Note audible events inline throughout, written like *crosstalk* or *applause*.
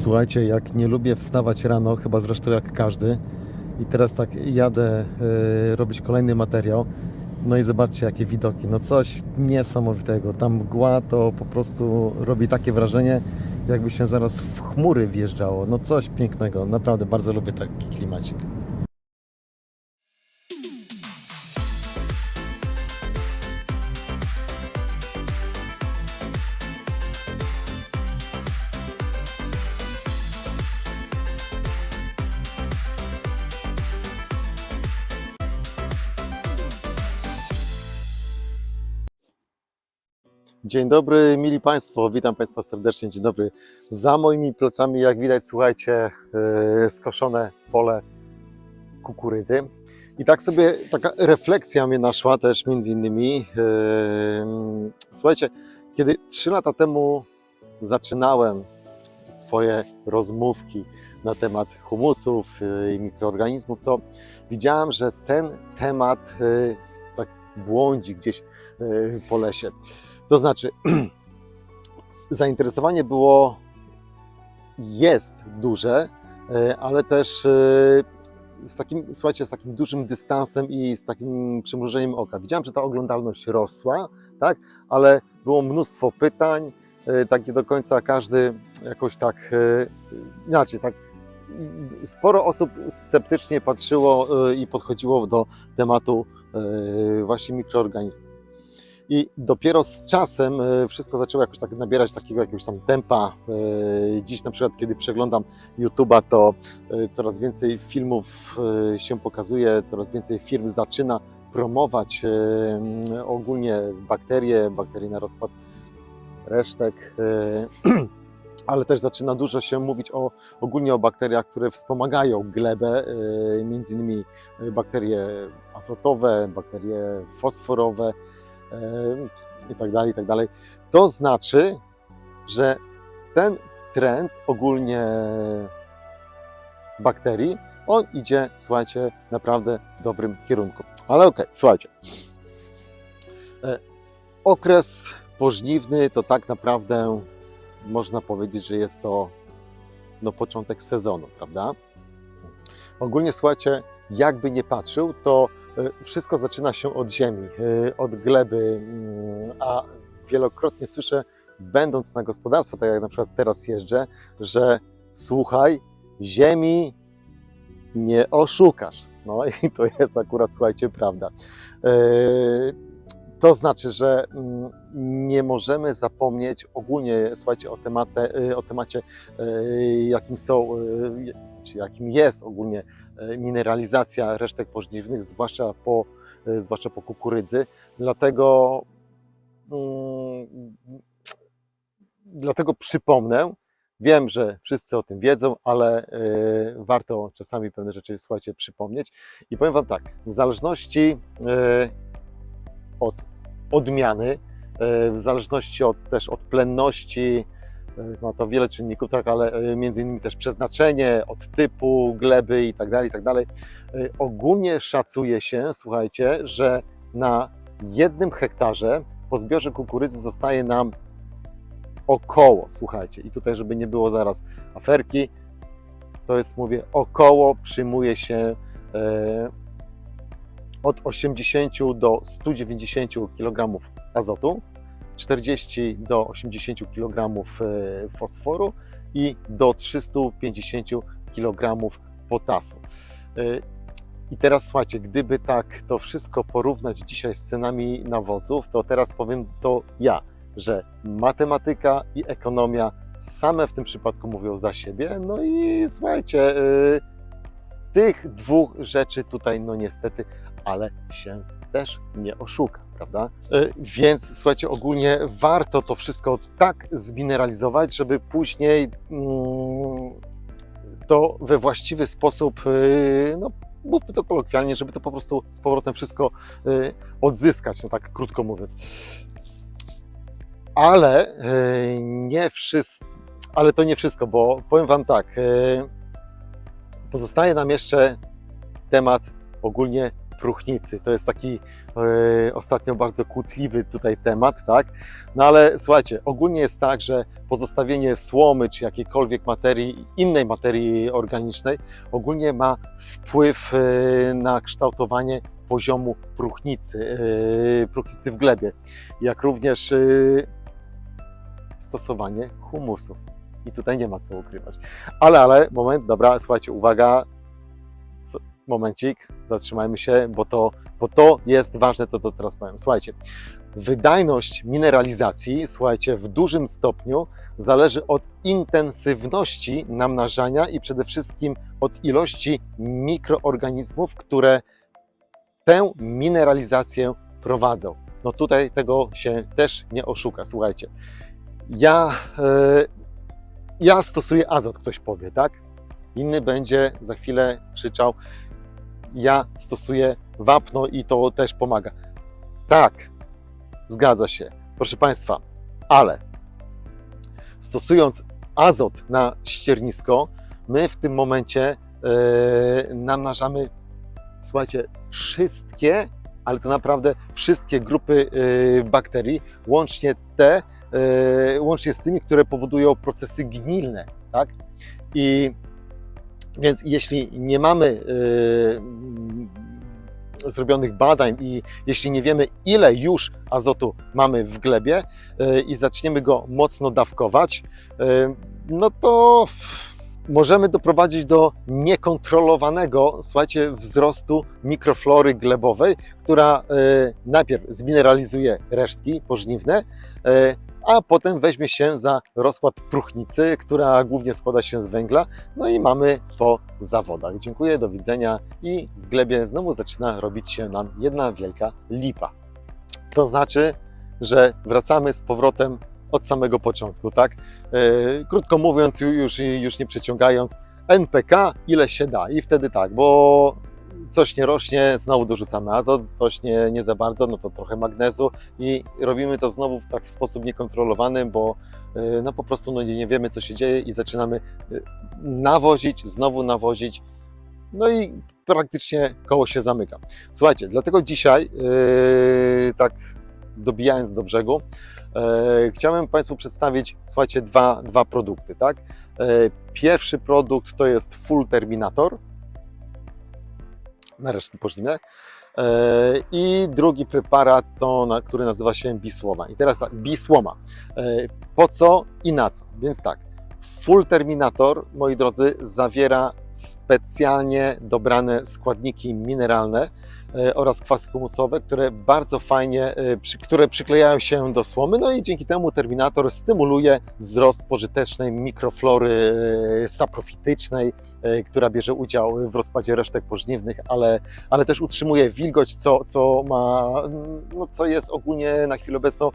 Słuchajcie, jak nie lubię wstawać rano, chyba zresztą jak każdy, i teraz tak jadę y, robić kolejny materiał, no i zobaczcie jakie widoki, no coś niesamowitego. Tam mgła to po prostu robi takie wrażenie, jakby się zaraz w chmury wjeżdżało. No coś pięknego, naprawdę bardzo lubię taki klimacik. Dzień dobry, mili Państwo, witam Państwa serdecznie. Dzień dobry. Za moimi plecami, jak widać, słuchajcie, yy, skoszone pole kukurydzy. I tak sobie taka refleksja mnie naszła też między innymi. Yy, słuchajcie, kiedy trzy lata temu zaczynałem swoje rozmówki na temat humusów yy, i mikroorganizmów, to widziałem, że ten temat tak błądzi gdzieś po lesie. To znaczy, *clears throat* zainteresowanie było, jest duże, e, ale też e, z takim, słuchajcie, z takim dużym dystansem i z takim przymrużeniem oka. Widziałem, że ta oglądalność rosła, tak, ale było mnóstwo pytań, e, tak nie do końca każdy jakoś tak, inaczej, tak sporo osób sceptycznie patrzyło i podchodziło do tematu właśnie mikroorganizmów. I dopiero z czasem e, wszystko zaczęło jakoś tak nabierać takiego jakiegoś tam tempa. E, Dziś na przykład, kiedy przeglądam YouTube'a, to e, coraz więcej filmów się pokazuje, coraz więcej firm zaczyna promować ogólnie bakterie, bakterie na rozkład resztek, *clears throat* ale też zaczyna dużo się mówić o, ogólnie o bakteriach, które wspomagają glebę, między innymi bakterie azotowe, bakterie fosforowe, i tak dalej, i tak dalej. To znaczy, że ten trend ogólnie bakterii, on idzie, słuchajcie, naprawdę w dobrym kierunku. Ale okej, słuchajcie. E, Okres pożniwny to tak naprawdę można powiedzieć, że jest to no, początek sezonu, prawda? Ogólnie słuchajcie, jakby nie patrzył, to e, wszystko zaczyna się od ziemi, e, od gleby, mm, a wielokrotnie słyszę, będąc na gospodarstwo, tak jak na przykład teraz jeżdżę, że słuchaj, ziemi nie oszukasz. No *laughs* i to jest akurat, słuchajcie, prawda. E, To znaczy, że mm, nie możemy zapomnieć ogólnie, słuchajcie, o, tematę, o temacie, jakim są, czy jakim jest ogólnie e, mineralizacja resztek pożniwnych, zwłaszcza po, e, zwłaszcza po kukurydzy. Dlatego, mm, dlatego przypomnę, wiem, że wszyscy o tym wiedzą, ale e, warto czasami pewne rzeczy, słuchajcie, przypomnieć. I powiem Wam tak, w zależności e, od odmiany, e, w zależności od, też od plenności, ma to wiele czynników, tak, ale e, między innymi też przeznaczenie, od typu gleby i tak dalej, i tak dalej. E, Ogólnie szacuje się, słuchajcie, że na jednym hektarze po zbiorze kukurydzy zostaje nam około, słuchajcie, i tutaj, żeby nie było zaraz aferki, to jest, mówię, około przyjmuje się e, od 80 do 190 kg azotu, 40 do 80 kg e, fosforu i do 350 kg potasu. E, I teraz słuchajcie, gdyby tak to wszystko porównać dzisiaj z cenami nawozów, to teraz powiem to ja, że matematyka i ekonomia same w tym przypadku mówią za siebie. No i słuchajcie, e, tych dwóch rzeczy tutaj, no niestety, ale się też nie oszuka, prawda? E, Więc słuchajcie, ogólnie warto to wszystko tak zmineralizować, żeby później mm, to we właściwy sposób, e, no mówmy to kolokwialnie, żeby to po prostu z powrotem wszystko e, odzyskać, no tak krótko mówiąc. Ale nie wszystko, ale to nie wszystko, bo powiem Wam tak, pozostaje nam jeszcze temat ogólnie próchnicy. To jest taki e, ostatnio bardzo kłótliwy tutaj temat, tak? No ale słuchajcie, ogólnie jest tak, że pozostawienie słomy czy jakiejkolwiek materii, innej materii organicznej, ogólnie ma wpływ e, na kształtowanie poziomu próchnicy, e, próchnicy w glebie, jak również e, stosowanie humusów. I tutaj nie ma co ukrywać. Ale, ale, moment, dobra, słuchajcie, uwaga, momencik, zatrzymajmy się, bo to, bo to jest ważne, co to teraz powiem. Słuchajcie, wydajność mineralizacji, słuchajcie, w dużym stopniu zależy od intensywności namnażania i przede wszystkim od ilości mikroorganizmów, które tę mineralizację prowadzą. No tutaj tego się też nie oszuka, słuchajcie. Ja, e, ja stosuję azot, ktoś powie, tak? Inny będzie za chwilę krzyczał, ja stosuję wapno i to też pomaga. Tak, zgadza się, proszę Państwa, ale stosując azot na ściernisko, my w tym momencie e, namnażamy, słuchajcie, wszystkie, ale to naprawdę wszystkie grupy e, bakterii, łącznie te, e, łącznie z tymi, które powodują procesy gnilne, tak? I więc jeśli nie mamy y, zrobionych badań i jeśli nie wiemy, ile już azotu mamy w glebie y, i zaczniemy go mocno dawkować, y, no to możemy doprowadzić do niekontrolowanego, słuchajcie, wzrostu mikroflory glebowej, która najpierw zmineralizuje resztki pożniwne, a potem weźmie się za rozkład próchnicy, która głównie składa się z węgla, no i mamy po zawodach. Dziękuję, do widzenia i w glebie znowu zaczyna robić się nam jedna wielka lipa. To znaczy, że wracamy z powrotem od samego początku, tak? Yy, krótko mówiąc, ju- już, już nie przeciągając, NPK ile się da i wtedy tak, bo coś nie rośnie, znowu dorzucamy azot, coś nie, nie za bardzo, no to trochę magnezu i robimy to znowu w tak w sposób niekontrolowany, bo yy, no po prostu no nie, wiemy co się dzieje i zaczynamy yy, nawozić, znowu nawozić, no i praktycznie koło się zamyka. Słuchajcie, dlatego dzisiaj, yy, tak dobijając do brzegu, yy, chciałem Państwu przedstawić, słuchajcie, dwa, dwa produkty, tak? Pierwszy produkt to jest Full Terminator, na resztki pożniwne. Yy, I drugi preparat, to, który nazywa się Bisłoma. I teraz tak, Bisłoma. Yy, Po co i na co? Więc tak, Full Terminator, moi drodzy, zawiera specjalnie dobrane składniki mineralne e, oraz kwasy humusowe, które bardzo fajnie, e, które przyklejają się do słomy, no i dzięki temu Terminator stymuluje wzrost pożytecznej mikroflory e, saprofitycznej, e, która bierze udział w rozpadzie resztek pożniwnych, ale, ale też utrzymuje wilgoć, co, co ma, no, co jest ogólnie na chwilę obecną e,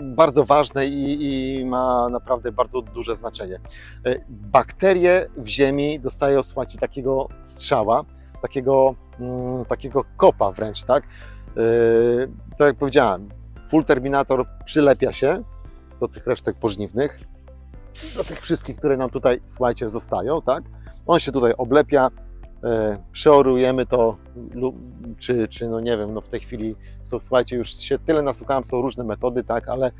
bardzo ważne i, i ma naprawdę bardzo duże znaczenie. E, Bakterie w ziemi dostają, słuchajcie, takiego strzała, takiego, mm, takiego kopa wręcz, tak? E, Tak jak powiedziałem, full terminator przylepia się do tych resztek pożniwnych, do tych wszystkich, które nam tutaj, słuchajcie, zostają, tak? On się tutaj oblepia, e, przeorujemy to, czy, czy no nie wiem, no w tej chwili słuchajcie, już się tyle nasłuchałem, są różne metody, tak, ale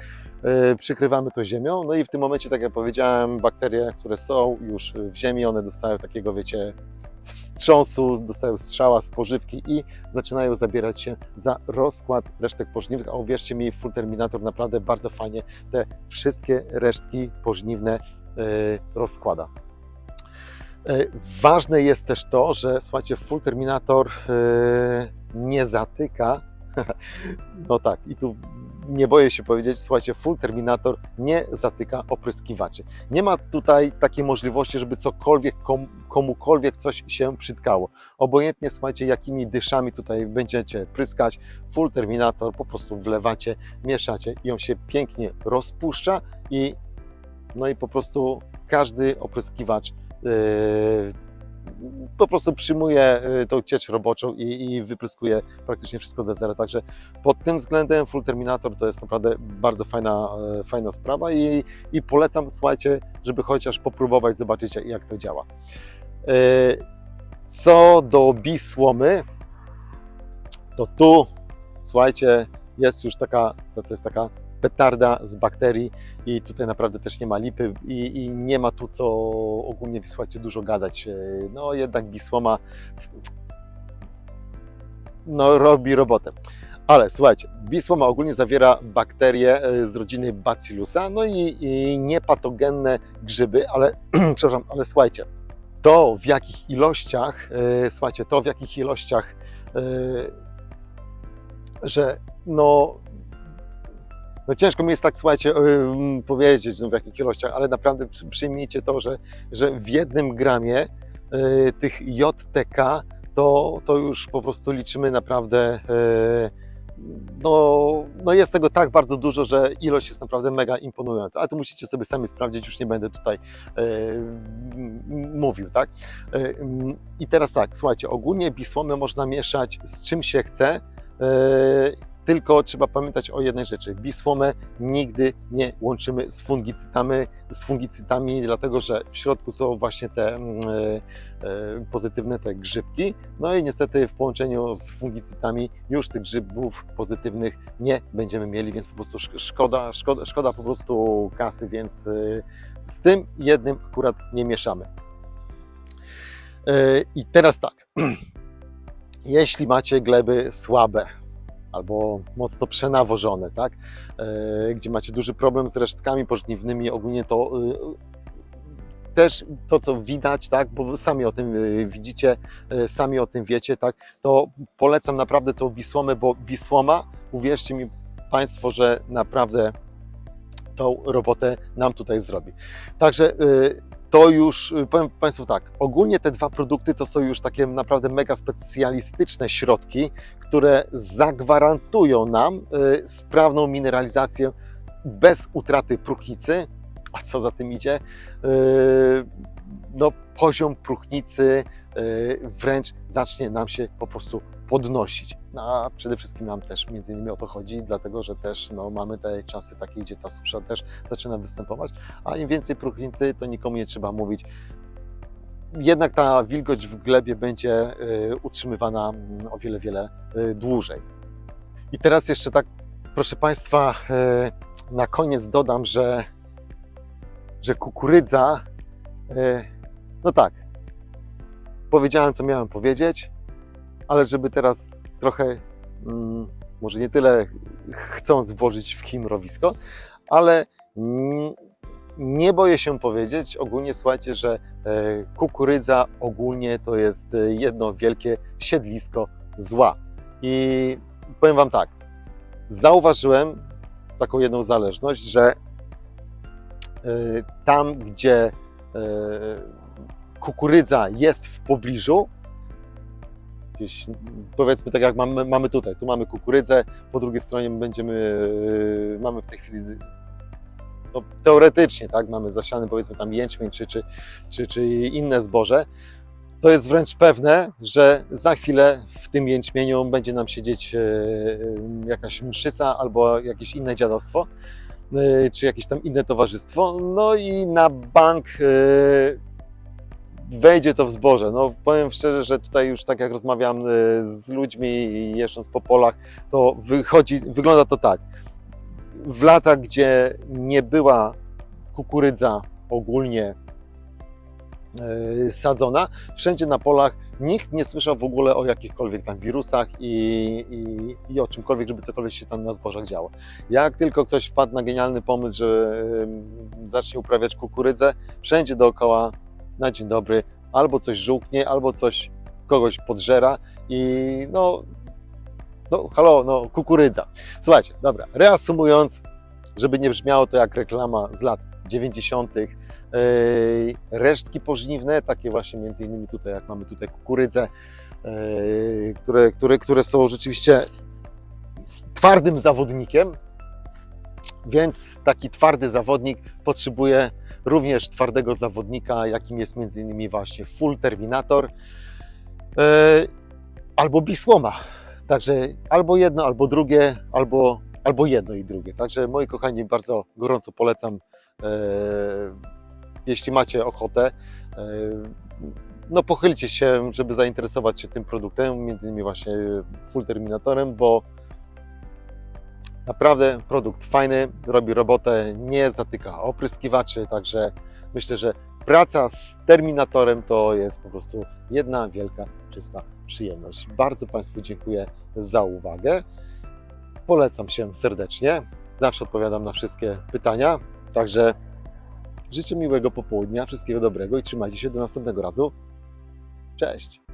e, przykrywamy to ziemią, no i w tym momencie, tak jak powiedziałem, bakterie, które są już w ziemi, one dostają takiego, wiecie, wstrząsu, dostają strzała z pożywki i zaczynają zabierać się za rozkład resztek pożniwnych, a uwierzcie mi, Full Terminator naprawdę bardzo fajnie te wszystkie resztki pożniwne e, rozkłada. E, Ważne jest też to, że słuchajcie, Full Terminator e, nie zatyka. *laughs* No tak, i tu nie boję się powiedzieć, słuchajcie, Full Terminator nie zatyka opryskiwaczy. Nie ma tutaj takiej możliwości, żeby cokolwiek, kom, komukolwiek coś się przytkało. Obojętnie, słuchajcie, jakimi dyszami tutaj będziecie pryskać, Full Terminator po prostu wlewacie, mieszacie i on się pięknie rozpuszcza i no i po prostu każdy opryskiwacz yy, po prostu przyjmuje yy, tą ciecz roboczą i, i wypryskuje praktycznie wszystko do zera. Także pod tym względem Full Terminator to jest naprawdę bardzo fajna, e, fajna sprawa i, i polecam, słuchajcie, żeby chociaż popróbować, zobaczyć jak- to działa. E, Co do bisłomy, to tu, słuchajcie, jest już taka, to jest taka petarda z bakterii i tutaj naprawdę też nie ma lipy i, i nie ma tu co ogólnie, słuchajcie, dużo gadać. No jednak Bisłoma no, robi robotę. Ale słuchajcie, Bisłoma ogólnie zawiera bakterie e, z rodziny Bacillusa, no i, i niepatogenne grzyby, ale *clears throat* przepraszam, ale słuchajcie, to w jakich ilościach, e, słuchajcie, to w jakich ilościach, e, że no, no ciężko mi jest tak, słuchajcie, ym, powiedzieć no, w jakich ilościach, ale naprawdę przy- przyjmijcie to, że, że w jednym gramie y, tych JTK to, to już po prostu liczymy naprawdę. y, no, no jest tego tak bardzo dużo, że ilość jest naprawdę mega imponująca, ale to musicie sobie sami sprawdzić, już nie będę tutaj y, mówił, tak? Y, mm, I teraz tak, słuchajcie, ogólnie bisłomy można mieszać z czym się chce, y, tylko trzeba pamiętać o jednej rzeczy. Bisłomę nigdy nie łączymy z fungicytami, z fungicytami, dlatego że w środku są właśnie te mm, e, e, pozytywne te grzybki. No i niestety w połączeniu z fungicytami już tych grzybów pozytywnych nie będziemy mieli, więc po prostu szk- szkoda, szkoda, szkoda po prostu kasy, więc e, z tym jednym akurat nie mieszamy. E, I teraz tak. *clears throat* Jeśli macie gleby słabe, albo mocno przenawożone, tak? E, gdzie macie duży problem z resztkami pożniwnymi, ogólnie to e, też to, co widać, tak, bo sami o tym e, widzicie, sami o tym wiecie, tak, to polecam naprawdę tą bisłomę, bo bisłoma, uwierzcie mi Państwo, że naprawdę tą robotę nam tutaj zrobi. Także to już, e, powiem Państwu tak, ogólnie te dwa produkty to są już takie naprawdę mega specjalistyczne środki, które zagwarantują nam y, sprawną mineralizację bez utraty próchnicy. A co za tym idzie? Y, No, poziom próchnicy y, wręcz zacznie nam się po prostu podnosić. No, a przede wszystkim nam też między innymi o to chodzi, dlatego że też no, mamy te czasy takie, gdzie ta susza też zaczyna występować, a im więcej próchnicy, to nikomu nie trzeba mówić, jednak ta wilgoć w glebie będzie y, utrzymywana mm, o wiele, wiele y, dłużej. I teraz jeszcze tak, proszę Państwa, na koniec dodam, że, że kukurydza, no tak, powiedziałem, co miałem powiedzieć, ale żeby teraz trochę, mm, może nie tyle chcąc włożyć w chimrowisko, ale mm, nie boję się powiedzieć, ogólnie słuchajcie, że e, kukurydza ogólnie to jest e, jedno wielkie siedlisko zła. I powiem Wam tak, zauważyłem taką jedną zależność, że e, tam, gdzie kukurydza jest w pobliżu, powiedzmy tak jak mamy, mamy tutaj, tu mamy kukurydzę, po drugiej stronie będziemy, e, mamy w tej chwili no, teoretycznie, tak, mamy zasiany powiedzmy tam jęczmień czy, czy, czy, czy inne zboże, to jest wręcz pewne, że za chwilę w tym jęczmieniu będzie nam siedzieć e, e, jakaś mszyca albo jakieś inne dziadostwo, czy jakieś tam inne towarzystwo, no i na bank wejdzie to w zboże. No powiem szczerze, że tutaj już tak jak rozmawiam e, z ludźmi i jeżdżąc po polach, to wychodzi, wygląda to tak w latach, gdzie nie była kukurydza ogólnie e, sadzona, wszędzie na polach nikt nie słyszał w ogóle o jakichkolwiek tam wirusach i, i, i o czymkolwiek, żeby cokolwiek się tam na zbożach działo. Jak tylko ktoś wpadł na genialny pomysł, że zacznie uprawiać kukurydzę, wszędzie dookoła na dzień dobry albo coś żółknie, albo coś kogoś podżera i no, no halo, no kukurydza. Słuchajcie, dobra, reasumując, żeby nie brzmiało to jak reklama z lat 90. Yy, resztki pożniwne, takie właśnie między innymi tutaj, jak mamy tutaj kukurydzę, yy, które, które, które są rzeczywiście twardym zawodnikiem, więc taki twardy zawodnik potrzebuje również twardego zawodnika, jakim jest między innymi właśnie Full Terminator yy, albo Bisłoma. Także albo jedno, albo drugie, albo, albo jedno i drugie. Także moi kochani, bardzo gorąco polecam, e, jeśli macie ochotę, e, no pochylcie się, żeby zainteresować się tym produktem, między innymi właśnie Full Terminatorem, bo naprawdę produkt fajny, robi robotę, nie zatyka opryskiwaczy, także myślę, że praca z Terminatorem to jest po prostu jedna wielka, czysta przyjemność. Bardzo Państwu dziękuję za uwagę. Polecam się serdecznie. Zawsze odpowiadam na wszystkie pytania. Także życzę miłego popołudnia, wszystkiego dobrego i trzymajcie się do następnego razu. Cześć!